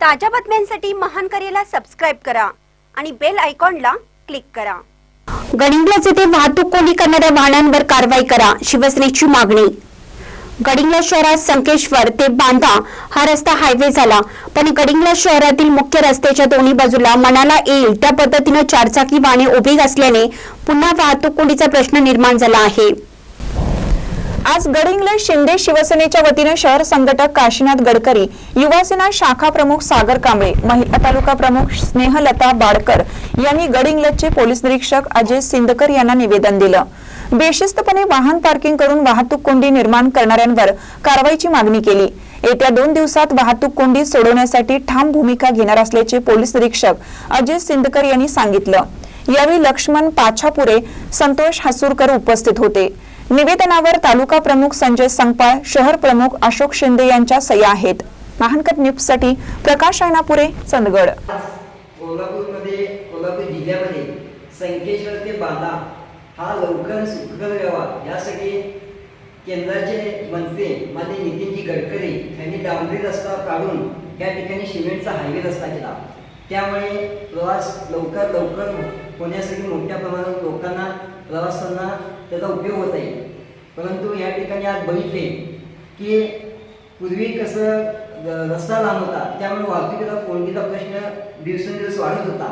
ताज्या बातम्यांसाठी महान करेला सबस्क्राईब करा आणि बेल आयकॉनला क्लिक करा. गडिंग्लज येथे वाहतूक कोंडी करणाऱ्या वाहनांवर कारवाई करा शिवसेनेची मागणी. गडिंग्लज शहरात संकेश्वर ते बांधा हा रस्ता हायवे झाला पण गडिंग्लज शहरातील मुख्य रस्त्याच्या दोन्ही बाजूला मनाला येईल त्या पद्धतीनं चारचाकी वाहने उभी असल्याने पुन्हा वाहतूक कोंडीचा प्रश्न निर्माण झाला आहे. आज गडिंग्लज शिंदे शिवसेनेच्या वतीने शहर संघटक काशीनाथ गडकरी युवासेना शाखा प्रमुख सागर कांबळे महिला तालुका प्रमुख स्नेहलता बाडकर यांनी गडिंग्लजचे पोलीस निरीक्षक अजय सिंदकर यांना निवेदन दिलं. बेशिस्तपणे वाहन पार्किंग करून वाहतूक कोंडी निर्माण करणाऱ्यांवर कारवाईची मागणी केली. येत्या दोन दिवसात वाहतूक कोंडी सोडवण्यासाठी ठाम भूमिका घेणार असल्याचे पोलीस निरीक्षक अजय सिंदकर यांनी सांगितलं. यावेळी लक्ष्मण पाछापुरे संतोष हसूरकर उपस्थित होते. निवेदनावर तालुका प्रमुख संजय संगपाळ शहर प्रमुख अशोक शिंदे यांच्या सह्या आहेत. महानकट न्यूजसाठी प्रकाश ऐनापुरे चंदगड. कोल्हापूरमध्ये कोल्हापूर जिल्ह्यामध्ये संकेश्वर ते बांधा हा लवकर सुखकर व्हावा यासाठी केंद्राचे मंत्री माननीय नितीनजी गडकरी यांनी डांबरी रस्ता काढून या ठिकाणी सिमेंटचा हायवे रस्ता केला. त्यामुळे प्रवास लवकर लवकर होण्यासाठी मोठ्या प्रमाणात लोकांना प्रवासांना त्याचा उपयोग होत आहे. परंतु या ठिकाणी आज बघितले की पूर्वी कसं रस्ता लांब होता त्यामुळे वाहतुकीचा कोंडीचा प्रश्न दिवसेंदिवस वाढत होता.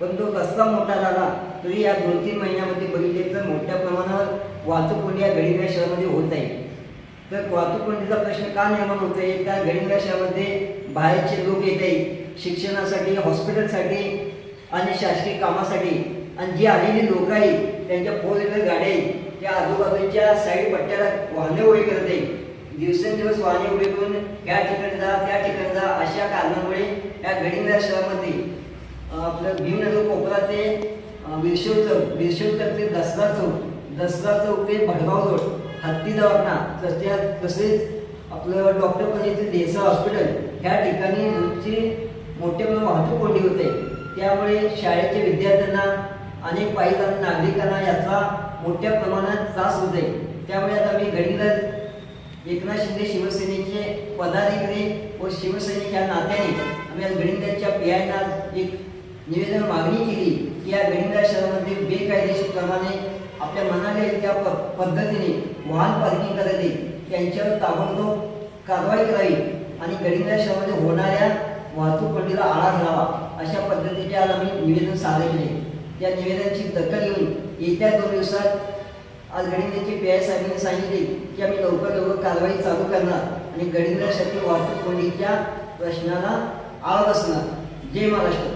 पण तो रस्ता मोठा झाला तरी या दोन तीन महिन्यामध्ये बघितले तर मोठ्या प्रमाणावर वाहतूक कोंडी या गडिंग्रा शहरामध्ये होत आहे. तर वाहतूक कोंडीचा प्रश्न का निर्माण होत आहे त्या गडिंग्रा शहरामध्ये बाहेरचे लोक येत आहेत? शिक्षणासाठी हॉस्पिटलसाठी आणि शासकीय कामासाठी? आणि जी आलेली लोक आहेत त्यांच्या फोर व्हीलर गाड्या आहेत त्या आजूबाजूच्या साईड पट्ट्याला वाहने उभे करत. दिवसेंदिवस वाहने उभे करून या ठिकाणी जा त्या ठिकाणी जा अशा कारणामुळे या गडिंग्रा शहरामध्ये आपलं भीमनगर कोपरा ते अं, चौक विरशोर चौक ते दसरा चौक दसरा चौक ते भडगाव रोड हत्ती दवाखाना तसे तसेच आपलं डॉक्टर पण येथील देसा हॉस्पिटल ह्या ठिकाणी रोजची मोठ्या प्रमाणात वाहतूक कोंडी होते. त्यामुळे शाळेच्या विद्यार्थ्यांना अनेक पाहिजे नागरिकांना याचा मोठ्या प्रमाणात त्रास होत आहे त्यामुळे आता मी घडीला एकनाथ शिंदे शिवसेनेचे पदाधिकारी व शिवसैनिक या नात्याने आम्ही आज गडिंगलजच्या पी एक निवेदन मागणी केली की या गडिंगलज शहरामध्ये बेकायदेशीर प्रमाणे आपल्या मनाने त्या प- पद्धतीने वाहन पार्किंग करायचे त्यांच्यावर ताबडतोब कारवाई करावी आणि गडिंगलज शहरामध्ये होणाऱ्या वाहतूक कोंडीला आळा घालावा अशा पद्धतीचे आज आम्ही निवेदन सादर केले. या निवेदनाची दखल घेऊन येत्या दोन दिवसात आज गडिंग्लजचे पी आय साहेबांनी सांगितले की आम्ही लवकर लवकर कारवाई चालू करणार आणि गडिंद्रासाठी वाहतूक कोंडीच्या प्रश्नाला आळ बसणार. जय महाराष्ट्र.